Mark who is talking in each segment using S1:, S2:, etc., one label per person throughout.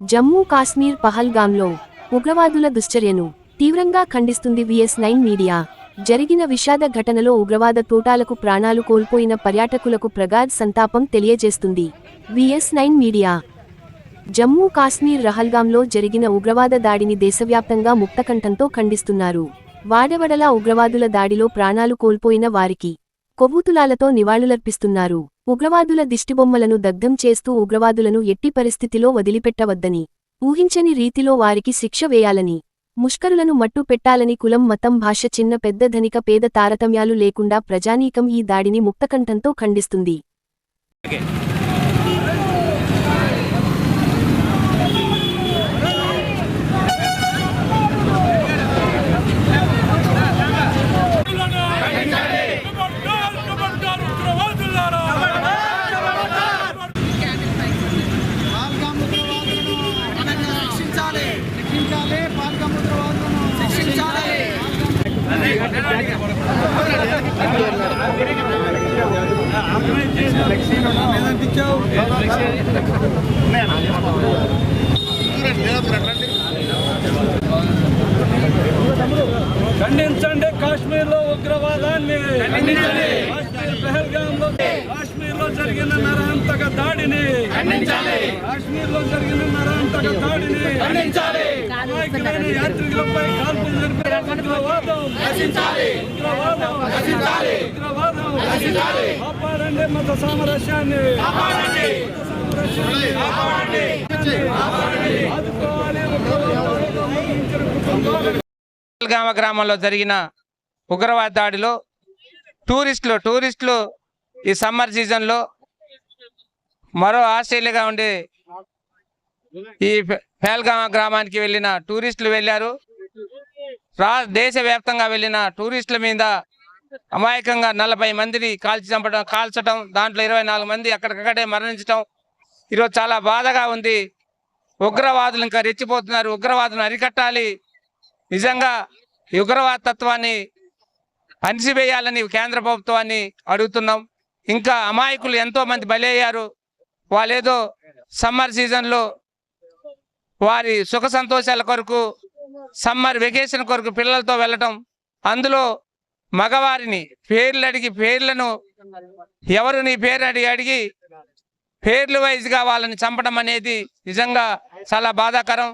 S1: జమ్మూ కాశ్మీర్ పహల్గాంలో ఉగ్రవాదుల దుశ్చర్యను తీవ్రంగా ఖండిస్తుంది VS nine media. జరిగిన విషాద ఘటనలో ఉగ్రవాద తోటాలకు ప్రాణాలు కోల్పోయిన పర్యాటకులకు ప్రగాఢ్ సంతాపం తెలియజేస్తుంది VS nine media. Jammu Kashmir రహల్గాంలో జరిగిన ఉగ్రవాద దాడిని దేశవ్యాప్తంగా ముక్తకంఠంతో ఖండిస్తున్నారు. వాడవడలా ఉగ్రవాదుల దాడిలో ప్రాణాలు కోల్పోయిన వారికి కొవ్వుతులాలతో నివాళులర్పిస్తున్నారు. ఉగ్రవాదుల దిష్టిబొమ్మలను దగ్ధం చేస్తూ ఉగ్రవాదులను ఎట్టి పరిస్థితిలో వదిలిపెట్టవద్దని ఊహించని రీతిలో వారికి శిక్ష వేయాలని ముష్కరులను మట్టు పెట్టాలని కులం మతం భాష చిన్న పెద్ద ధనిక పేద తారతమ్యాలు లేకుండా ప్రజానీకం ఈ దాడిని ముక్తకంఠంతో ఖండిస్తుంది.
S2: ఖండించండి కాశ్మీర్లో ఉగ్రవాదాన్ని కాశ్మీర్ పహల్గామ్లో కాశ్మీర్లో జరిగిన నరహంతక దాడిని కాశ్మీర్లో జరిగిన నరహంతక దాడిని అమాయకులైన యాత్రికులపై కాల్పులు జరిపిన ఉగ్రవాదం. ఉగ్రవాదం. ఉగ్రవాదం. కాపాడండి మత సామరస్యాన్ని. ఆదుకోవాలి.
S3: గ్రామంలో జరిగిన ఉగ్రవాద దాడిలో టూరిస్టులు టూరిస్టులు ఈ సమ్మర్ సీజన్లో మరో ఆస్ట్రేలియాగా ఉండే ఈ పేల్గామ గ్రామానికి వెళ్ళిన టూరిస్టులు వెళ్ళారు. రా దేశవ్యాప్తంగా వెళ్ళిన టూరిస్టుల మీద అమాయకంగా నలభై మందిని కాల్చి చంపడం కాల్చడం దాంట్లో ఇరవై నాలుగు మంది అక్కడికక్కడే మరణించడం ఈరోజు చాలా బాధగా ఉంది. ఉగ్రవాదులు ఇంకా రెచ్చిపోతున్నారు. ఉగ్రవాదులను అరికట్టాలి. నిజంగా ఈ ఉగ్రవాద తత్వాన్ని అణిసివేయాలని కేంద్ర ప్రభుత్వాన్ని అడుగుతున్నాం. ఇంకా అమాయకులు ఎంతో మంది బలయ్యారు. వాళ్ళేదో సమ్మర్ సీజన్లో వారి సుఖ సంతోషాల కొరకు సమ్మర్ వెకేషన్ కొరకు పిల్లలతో వెళ్ళటం అందులో మగవారిని పేర్లు అడిగి పేర్లను ఎవరు నీ పేరు అడిగి అడిగి పేర్లు వైజ్గా వాళ్ళని చంపడం అనేది నిజంగా చాలా బాధాకరం.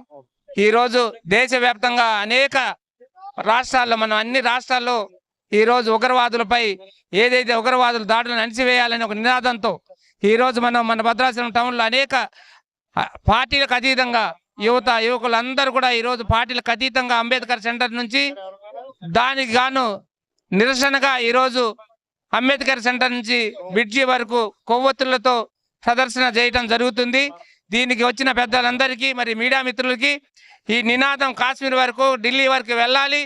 S3: ఈరోజు దేశవ్యాప్తంగా అనేక రాష్ట్రాల్లో మనం అన్ని రాష్ట్రాల్లో ఈరోజు ఉగ్రవాదులపై ఏదైతే ఉగ్రవాదులు దాడులను అణిచివేయాలని ఒక నినాదంతో ఈరోజు మనం మన భద్రాచలం టౌన్లో అనేక పార్టీలకు అతీతంగా యువత యువకులందరూ కూడా ఈరోజు పార్టీలకు అతీతంగా అంబేద్కర్ సెంటర్ నుంచి దానికి గాను నిరసనగా ఈరోజు అంబేద్కర్ సెంటర్ నుంచి బిడ్జి వరకు కొవ్వొత్తులతో ప్రదర్శన చేయటం జరుగుతుంది. దీనికి వచ్చిన పెద్దలందరికీ మరి మీడియా మిత్రులకి ఈ నినాదం కాశ్మీర్ వరకు ఢిల్లీ వరకు వెళ్ళాలి.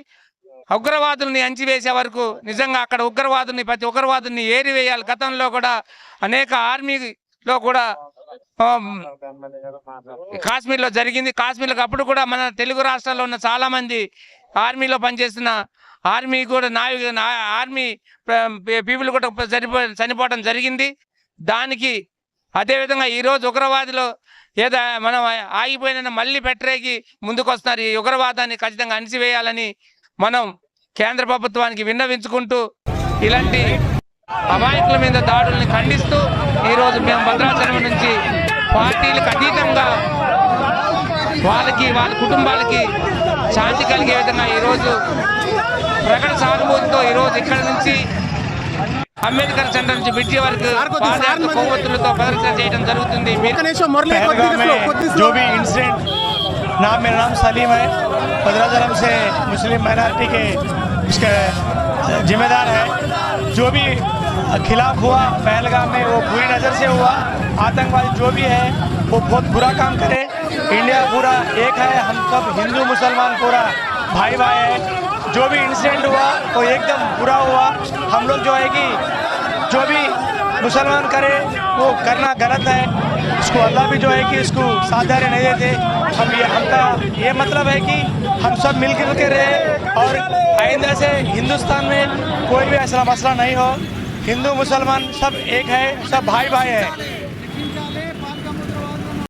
S3: ఉగ్రవాదుల్ని అంచివేసే వరకు నిజంగా అక్కడ ఉగ్రవాదుల్ని ప్రతి ఉగ్రవాదుల్ని ఏరివేయాలి. గతంలో కూడా అనేక ఆర్మీలో కూడా కాశ్మీర్లో జరిగింది. కాశ్మీర్లకు అప్పుడు కూడా మన తెలుగు రాష్ట్రాల్లో ఉన్న చాలామంది ఆర్మీలో పనిచేస్తున్న ఆర్మీ కూడా నాయకు నా- ఆర్మీ పీపుల్ కూడా చనిపో చనిపోవడం జరిగింది. దానికి అదేవిధంగా ఈరోజు ఉగ్రవాదులు ఏదో మనం ఆగిపోయిన మళ్ళీ పెట్టరేకి ముందుకొస్తున్నారు. ఈ ఉగ్రవాదాన్ని ఖచ్చితంగా అణిచివేయాలని మనం కేంద్ర ప్రభుత్వానికి విన్నవించుకుంటూ ఇలాంటి అమాయకుల మీద దాడుల్ని ఖండిస్తూ ఈరోజు మేము భద్రాచలం నుంచి పార్టీలకు అతీతంగా వాళ్ళకి వాళ్ళ కుటుంబాలకి శాంతి కలిగే విధంగా ఈరోజు ప్రకటన సానుభూతితో ఈరోజు ఇక్కడ నుంచి అంబేద్కర్ సెంటర్ నుంచి బ్రిడ్జి వరకు కొవ్వొత్తులతో ప్రదర్శన చేయడం జరుగుతుంది.
S4: नाम मेरा नाम सलीम है। भद्राचलम से मुस्लिम माइनॉरिटी के इसके जिम्मेदार है। जो भी खिलाफ हुआ, पहलगाम में वो बुरी नज़र से हुआ, आतंकवादी जो भी है, वो बहुत बुरा काम करे। इंडिया पूरा एक है, हम सब हिंदू, मुसलमान पूरा भाई भाई है। जो भी इंसिडेंट हुआ, वो एकदम बुरा हुआ। हम लोग जो है कि जो भी मुसलमान करे, वो करना गलत है। इसको अल्लाह भी जो है कि इसको साधारे नहीं देते। हम ये हमका ये मतलब है कि हम सब मिल के रहे और आइंदा से हिंदुस्तान में कोई भी ऐसा मसला नहीं हो। हिंदू, मुसलमान सब एक है, सब भाई भाई है।